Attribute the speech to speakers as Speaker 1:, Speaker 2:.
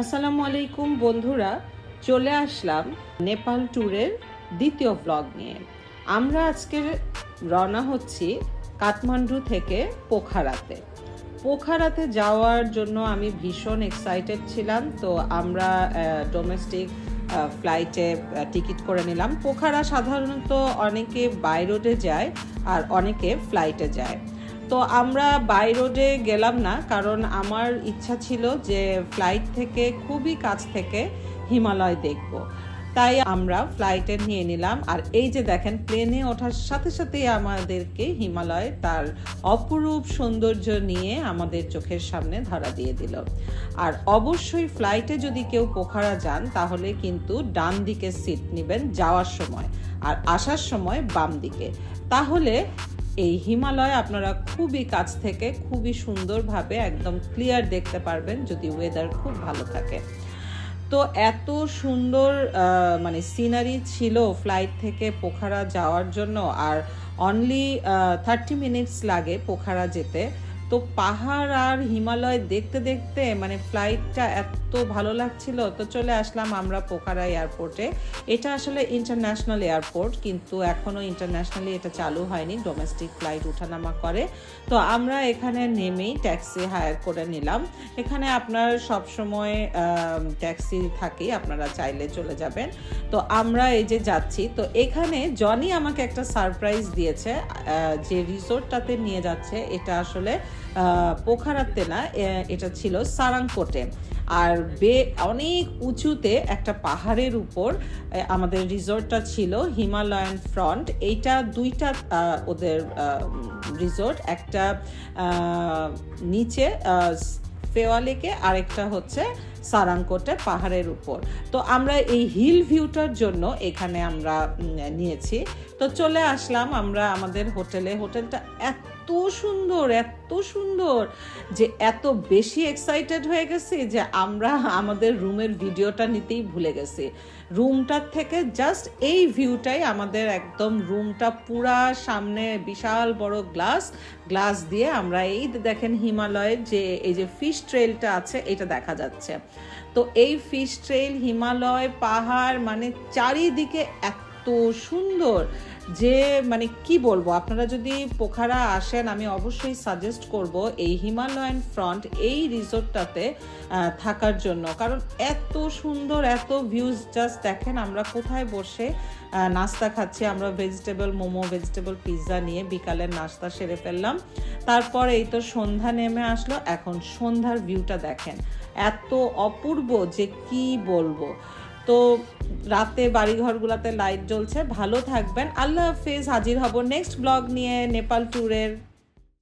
Speaker 1: আসসালামু আলাইকুম, বন্ধুরা। চলে আসলাম নেপাল ট্যুরের দ্বিতীয় ব্লগ নিয়ে। আমরা আজকে রওনা হচ্ছি কাঠমান্ডু থেকে পোখারাতে। পোখারাতে যাওয়ার জন্য আমি ভীষণ এক্সাইটেড ছিলাম, তো আমরা ডোমেস্টিক ফ্লাইটে টিকিট করে নিলাম। পোখারা সাধারণত অনেকে বাই রোডে যায় আর অনেকে ফ্লাইটে যায়। তো আমরা বাই রোডে গেলাম না, কারণ আমার ইচ্ছা ছিল যে ফ্লাইট থেকে খুবই কাছ থেকে হিমালয় দেখব। তাই আমরা ফ্লাইটে নিয়ে নিলাম, আর এই যে দেখেন প্লেনে ওঠার সাথে সাথেই আমাদেরকে হিমালয় তার অপরূপ সৌন্দর্য নিয়ে আমাদের চোখের সামনে ধরা দিয়ে দিল। আর অবশ্যই ফ্লাইটে যদি কেউ পোখারা যান, তাহলে কিন্তু ডান দিকে সিট নেবেন যাওয়ার সময়, আর আসার সময় বাম দিকে। তাহলে এই হিমালয় আপনারা খুবই কাছ থেকে খুবই সুন্দরভাবে একদম ক্লিয়ার দেখতে পারবেন যদি ওয়েদার খুব ভালো থাকে। তো এত সুন্দর মানে সিনারি ছিল ফ্লাইট থেকে পোখারা যাওয়ার জন্য আর অনলি থার্টি মিনিটস লাগে পোখারা যেতে। তো পাহাড় আর হিমালয় দেখতে দেখতে মানে ফ্লাইটটা এত ভালো লাগছিল, তো চলে আসলাম আমরা পোখারা এয়ারপোর্টে এটা আসলে ইন্টারন্যাশনাল এয়ারপোর্ট কিন্তু এখনও ইন্টারন্যাশনালি এটা চালু হয়নি ডোমেস্টিক ফ্লাইট ওঠানামা করে। তো আমরা এখানে নেমেই ট্যাক্সি হায়ার করে নিলাম। এখানে আপনার সব সময় ট্যাক্সি থাকে আপনারা চাইলে চলে যাবেন। তো আমরা এই যে যাচ্ছি, তো এখানে জনি আমাকে একটা সারপ্রাইজ দিয়েছে যে রিসোর্টটাতে নিয়ে যাচ্ছে, এটা আসলে পোখারাতে না এটা ছিল সারাংকোটে। আর বে, অনেক উঁচুতে একটা পাহাড়ের উপর আমাদের রিসোর্টটা ছিল হিমালয়ান ফ্রন্ট। এইটা দুইটা ওদের রিসোর্ট, একটা নিচে ফেওয়ালেকে, আরেকটা হচ্ছে সারাংকোটে পাহাড়ের উপর। তো আমরা এই হিল ভিউটার জন্য এখানে আমরা নিয়েছি। তো চলে আসলাম আমরা আমাদের হোটেলে। হোটেলটা এত সুন্দর, এত সুন্দর যে এত বেশি এক্সাইটেড হয়ে গেছি যে আমরা আমাদের রুমের ভিডিওটা নিতেই ভুলে গেছি। রুমটার থেকে জাস্ট এই ভিউটাই আমাদের একদম রুমটা পুরা সামনে বিশাল বড় গ্লাস গ্লাস দিয়ে আমরা এই দেখেন হিমালয়ের যে, এই যে ফিশ ট্রেলটা আছে, এটা দেখা যাচ্ছে। তো এই ফিশ ট্রেল হিমালয় পাহাড় মানে চারিদিকে এত সুন্দর যে মানে কি বলব, আপনারা যদি পোখারা আসেন, আমি অবশ্যই সাজেস্ট করব এই হিমালয়ান ফ্রন্ট এই রিসোর্টটাতে থাকার জন্য। কারণ এত সুন্দর, এত ভিউজ জাস্ট দেখেন আমরা কোথায় বসে নাস্তা খাচ্ছি, আমরা ভেজিটেবল মোমো ভেজিটেবল পিৎজা নিয়ে বিকালের নাস্তা সেরে ফেললাম। তারপর এই তো সন্ধ্যা নেমে আসলো, এখন সন্ধ্যার ভিউটা দেখেন। এত অপূর্ব যে কি বলব। তো রাতে বাড়িঘরগুলোতে লাইট জ্বলছে। ভালো থাকবেন। আল্লাহ হাফেজ, হাজির হব নেক্সট ব্লগ নিয়ে নেপাল ট্যুরের